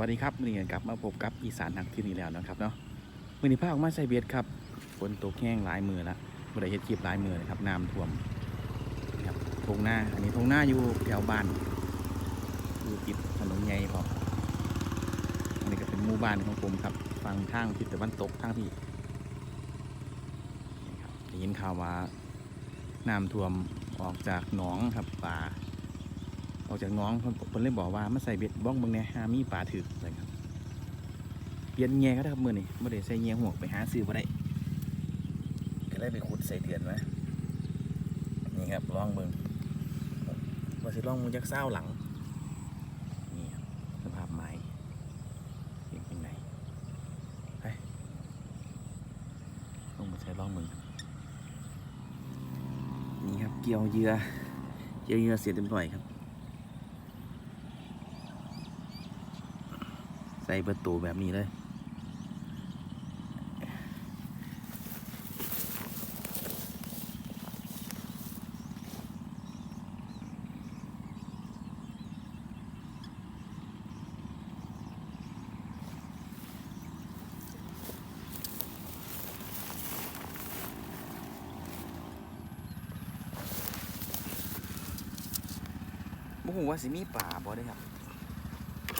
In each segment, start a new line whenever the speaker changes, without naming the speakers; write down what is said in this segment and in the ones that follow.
วัสดีครับมื่อนี้กลับมาพบกับอีสานทางที่นี่แล้วนะครับเนาะมื่อนี้พาออกมาใส่เบียดครับฝนตกแห้งหลายมือละบริเฮ็ดคลิปหลายมือเลยครับน้ำท่วมครับทงหน้าอันนี้ทงหน้าอยู่แถวบ้านอยู่ติดถนนใหญ่พออันนี้ก็เป็นหมู่บ้านของผมครับฟังทางทิศตะวันตกทางที่ได้ยินข่าวว่าน้ำท่วมออกจากหนองครับป่า ออกจากน้องเพิ่นเลยบอกว่ามาใส่เบ็ดบ้องเบิ่งแน่หามีปลาถึกเลยครับเปลี่ยนแง่ก็ได้ครับมือนี้บ่ได้ใส่แง่หัวไปหาซื้อบ่ได้ก็เลยไปขุดใส่เดือนมานี่ครับล่องเบิ่งว่าสิล่องมึงจักเศร้าหลังนี่สภาพไม้เป็นจังไดไปลองมาใส่ล่องเบิ่งนี่ครับเกี่ยวเยื่อเกี่ยวเหยื่อเสร็จเรียบร้อยครับ ใส่ประตูแบบนี้เลยบ่ฮู้ว่าสิมีป่าบ่ได้ครับ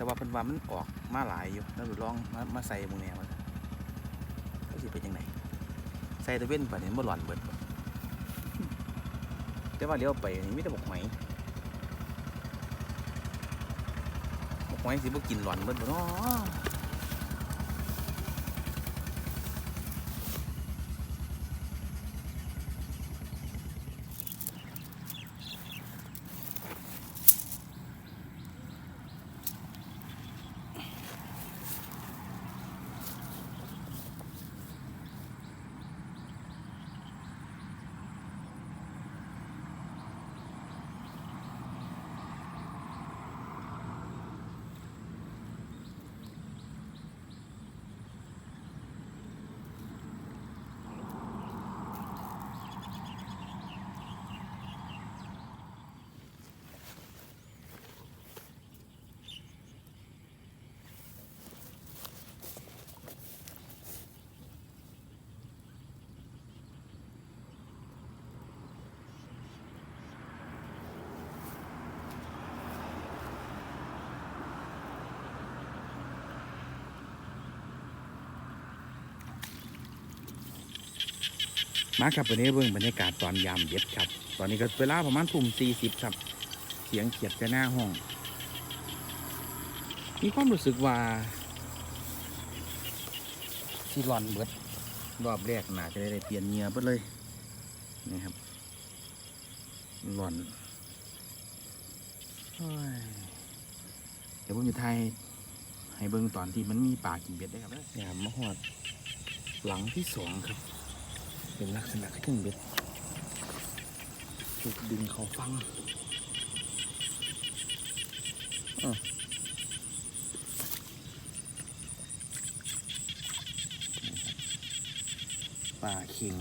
แต่ว่าเพิ่นว่ามันออกมาหลายอยู่แล้วไปลองมามาใส่มึงแนวมันก็สิเป็นยังไงใส่ตะเว้นป่านนี้บ่หลอนเบิดแต่ว่าเลี้ยวไปนี่มีแต่บกไหมบกไหมสิบ่กินหลอนเบิดบ่เนาะ มาครับวันนี้เบิ่งบรรยากาศตอนยามเย็ดครับ ตอนนี้ก็เวลาประมาณทุ่ม40ครับ เสียงเขียดจะหน้าห้อง มีความรู้สึกว่าที่หลอนเบิดรอบแรกหนาจะได้เปลี่ยนเงียบิดเลยนี่ครับหลอนเดี๋ยวผมจะทายให้เบิ่งตอนที่มันมีป่ากินเบ็ดได้ครับเนี่ยมาหอดหลังที่สองครับ เป็นลักษณะเครื่องเบ็ดถูกดึงเขาฟังป่าเขิง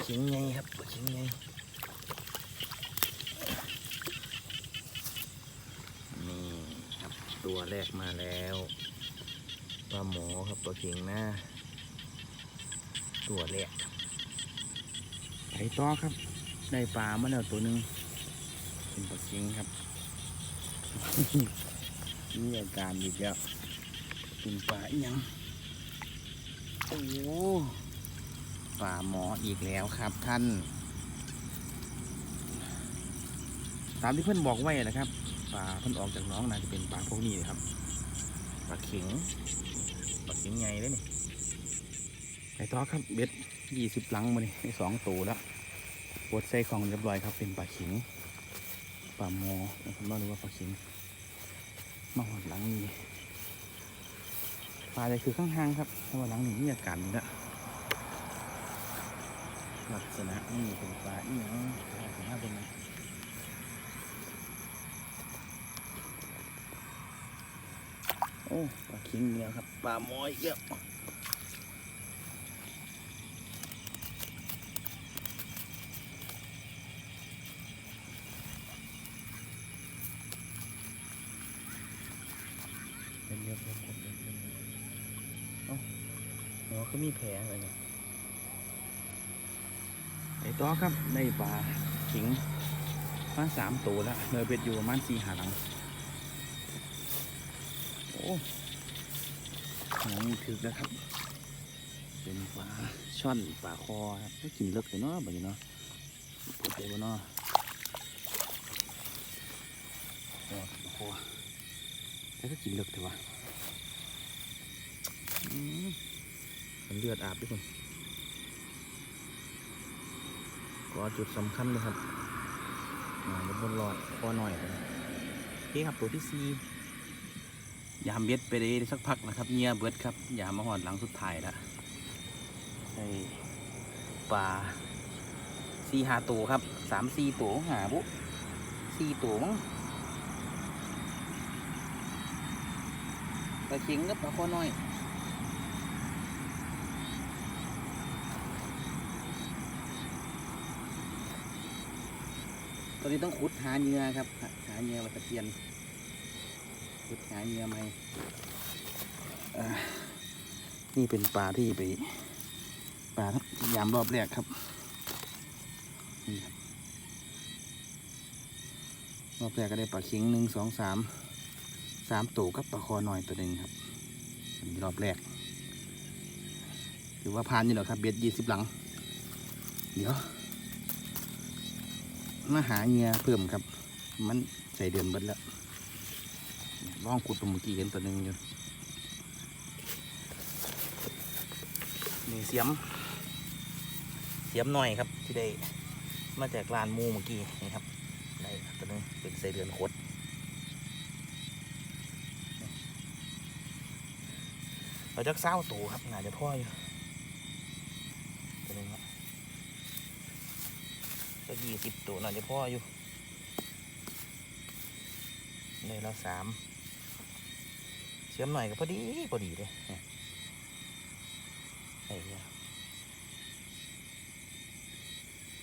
เขิงไงครับเขิงไงนี่ครับตัวแรกมาแล้ว ปลาหมอครับปลาเข็งหน้า ตัวแรกครับไปต่อครับ ได้ปลามาแล้วตัวหนึ่งเป็นปลาเข็งครับมีอาการอีกแล้วเป็นปลาอีหยังโอ้ปลาหมออีกแล้วครับท่าน ตามที่เพื่อนบอกไว้นะครับปลาเพิ่อนออกจากน้องน่าจะเป็นปลาพวกนี้ครับปลาเข็ง ปลาเข็งเลยนี่ไอ้ต่อครับเบ็ดยี่สิบลังมานี่สองตัวแล้วปวดใส่ของเรียบร้อยครับ เป็นปลาข็งปลาหมนะครับมาดูว่าปลาข็งมาหอดหลังนี้ปลาอะไรคือข้างห้างครับเพราะว่าหลังนี้มีอาการนี่ละลักษณะนี่เป็นปลาอีหยังปลาถึงห้าเป็นไง โอ้ปลาคิงเแล้วครับปลาหมอยเยอะเรีบเยบเรียบเรียบเอ้าหัวก็มีแผลเลยเนี่ยไอ้ต่อครับได้ปลาขิงมาสามตัวแล้วเนยเป็ดอยู่ประมาณสี่หาหลัง โอ้หางนี่ถึกแล้วครับ เป็นปลาช่อนปลาคอครับก็กินเลิกเลยเนาะแบบนี้เนาะปวดใจบ่เนาะโอ้ปลาคอแล้วก็กินเลิกเถอะวะมันเลือดอาบด้วยคนก็จุดสำคัญเลยครับอ่าบนบนหลอดคอหน่อยเลยโอเคครับตัวที่สี่ ยามเบ็ดไปได้สักพักนะครับเงียเบิดครับยามมาหอดหลังสุดท้ายแล้วได้ปลาสี่หาตัวครับสามสี่ตัวหาบุสี่ตัวมั้งปลาเข็งกับปลาข้อน้อยตอนนี้ต้องขุดหาเงือครับ หาเงื่อมาตะเพียน ขุดหาเหยื่อไหมอ่านี่เป็นปลาที่ไปปลายามรอบแรกครับนี่ครับ รอบแรกก็ได้ปลาเข็งหนึ่งสองสามสามตัวกับปลาคอหน่อยตัวหนึ่งครับนี่รอบแรกถือว่าผ่านอยู่หรอครับ เบ็ดยี่สิบหลัง เดี๋ยวมาหาเงื่อเพิ่มครับ มันใส่เดือนเบิดแล้ว ลองขุดตรงเมื่อกี้เห็นตัวหนึ่งอยู่นี่เสียม เสียมหน่อยครับที่ได้มาจากลานมูเมื่อกี้นี่ครับได้ตัวหนึงเป็นไส้เดือนขดเราจะเศร้าตัวครับน่าจะพ่ออยู่ตัวหนึงละก็ยี่สิบตัวน่าจะพ่ออยู่ เลยละสามเชื่อมหน่อยก็พอดีพอดีเลยเนี่ยไอ้เนี่ย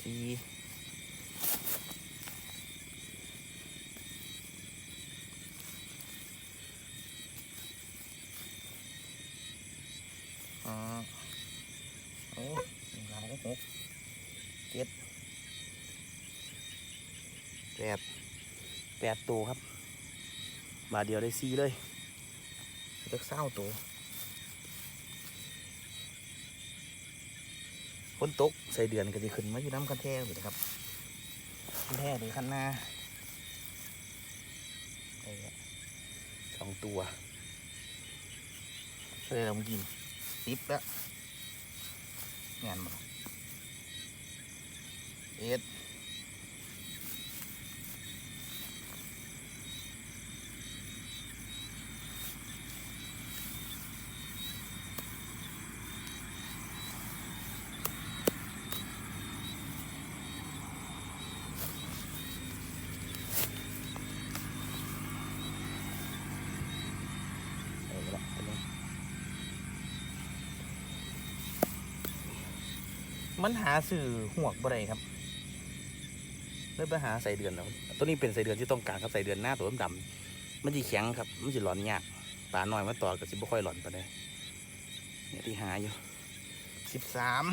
สี่อ่าโอ้หนึ่งหกเจ็ดแปดแปดตัวครับ บาทเดียวได้ซีเลยจะเศร้าตัวฝนตกใส่เดือนก็จะขึ้นมาอยู่น้ำกันแท้เลยนะครับคันแท้หรือคันหน้าได้ละสองตัวเลยเรากินสิบแล้วงานมาเอ็ด เอาละเอาละ มันหาสื่อหวกบ่ได้ครับเริ่มไปหาใส่เดือนแล้วตัวนี้เป็นใส่เดือนที่ต้องการครับใส่เดือนหน้าตัวดำๆมันจะแข็งครับมันจะหลอนยากปลาหน่อยมาต่อกับสิบ่ค่อยหลอนไปเลยเนี่ยที่หาอยู่สิบสาม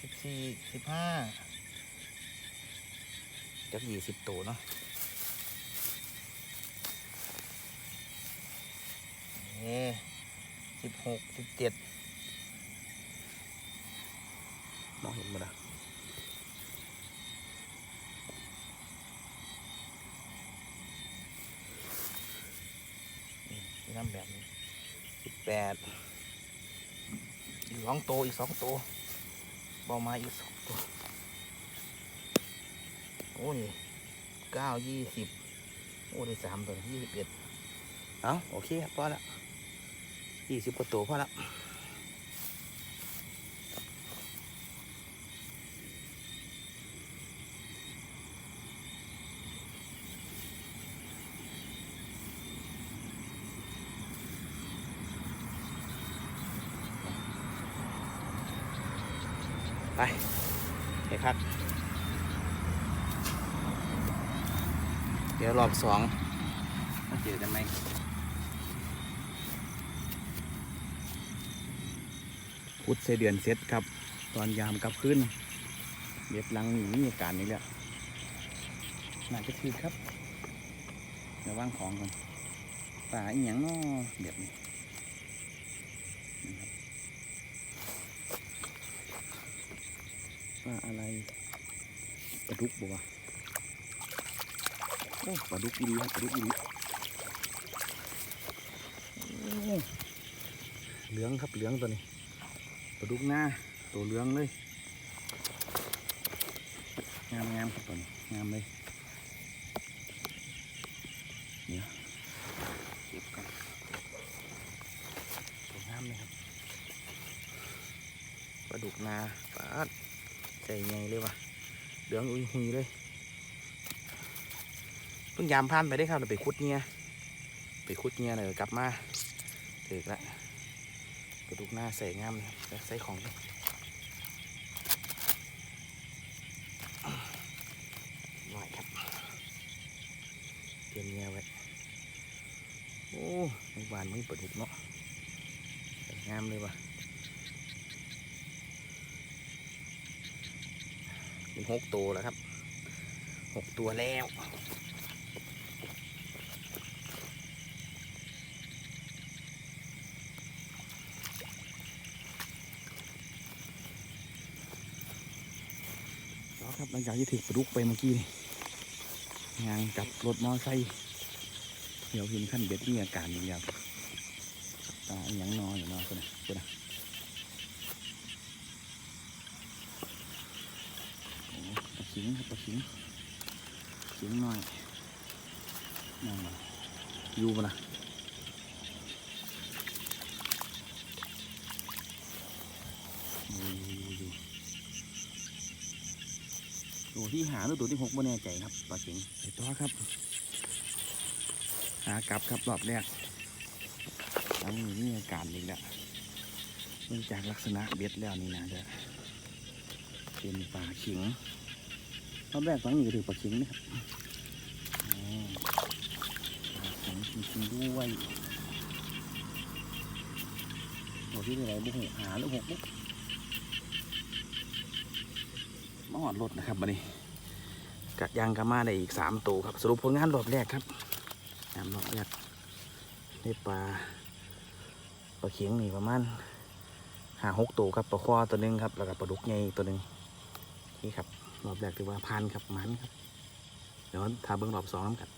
สิบสี่สิบห้าจักยี่สิบตัวเนาะนี่ สิบหกสิบเจ็ดมองเห็นมั้ยล่ะนี่ที่ทำแบบนี้สิบแปดอีกสองตัวอีกสองตัวบอมาอีกสองตัว โอ้นี่เก้ายี่สิบโอ้ได้สามตัวยี่สิบเอ็ดเอาโอเคครับพอละ ยี่สิบกว่าตัวพอละไปเฮ้ครับ เดี๋ยวรอบสองมาเจอกันไหม พุธเสเดือนเสร็จครับ ตอนยามกลับคืนเบ็ดหลังนี่มีอาการนี้แหละน่าจะคือครับเดี๋ยววางของก่อนปลาอีหยังเนาะแบบนี้ปลาอะไรปลาดุกบัวโอ้ปลาดุกอีดีครับปลาดุกอีดีเหลืองครับเหลืองตัวนี้ ปลาดุกหน้าตัวเหลืองเลยงามงามครับตัวนี้งามเลยเดี๋ยวเก็บก่อนตัวงามเลยครับปลาดุกนาปลาดใจไงเลยวะเหลืองอุ้ยหุยเลยเพิ่งยามผ่านไปได้ครับเดี๋ยวไปคุดเงียไปคุดเงียเลยกลับมาเด็กละ ปลาดุกหน้าใส่งามเลยครับใส่ของด้วยหน่อยครับเตรียมเงียไว้โอ้ในบ้านไม่ปลาดุกเนาะสวยงามเลยว่ะเป็นหกตัวแล้วครับหกตัวแล้ว แล้วครับ หลังจากที่ถือปลาดุกไปเมื่อกี้นี่งานกับรถมอไซค์เดี๋ยวเห็นขั้นเบ็ดมีอาการอยู่แล้วตาอหยังนอนอยู่นอนคนนะคนนะโอ้ปลาขิงครับปลาขิงขิงน้อยนั่งมาอยู่ปะนะอยู่อยู่อยู่ ตัวที่หาหรือตัวที่หกไม่แน่ใจครับปลาเข็งไปต่อครับ หากลับครับรอบแรกหลังนี้มีอาการอีกแล้วเนื่องจากลักษณะเบ็ดแล้วนี่นะจะเป็นปลาเข็งรอบแรกฝังนี้ก็ถือปลาเข็งนะครับอ๋อปลาเข็งจริงๆด้วยตัวที่อะไรบุกหาหรือหกบุก มาหอดรถนะครับบันนี้กัดยางกามาได้อีกสามตัวครับ สรุปผลงานรอบแรกครับงานรอบแรกได้ปลาปลาเขียงนี่ประมาณหาหกตัวครับปลาคอตัวหนึงครับแล้วก็ปลาดุกใหญ่ตัวหนึ่งนี่ครับรอบแรกถือว่าพันครับมันครับเดี๋ยวถ้าเบิ้งรอบสองน้ำกัน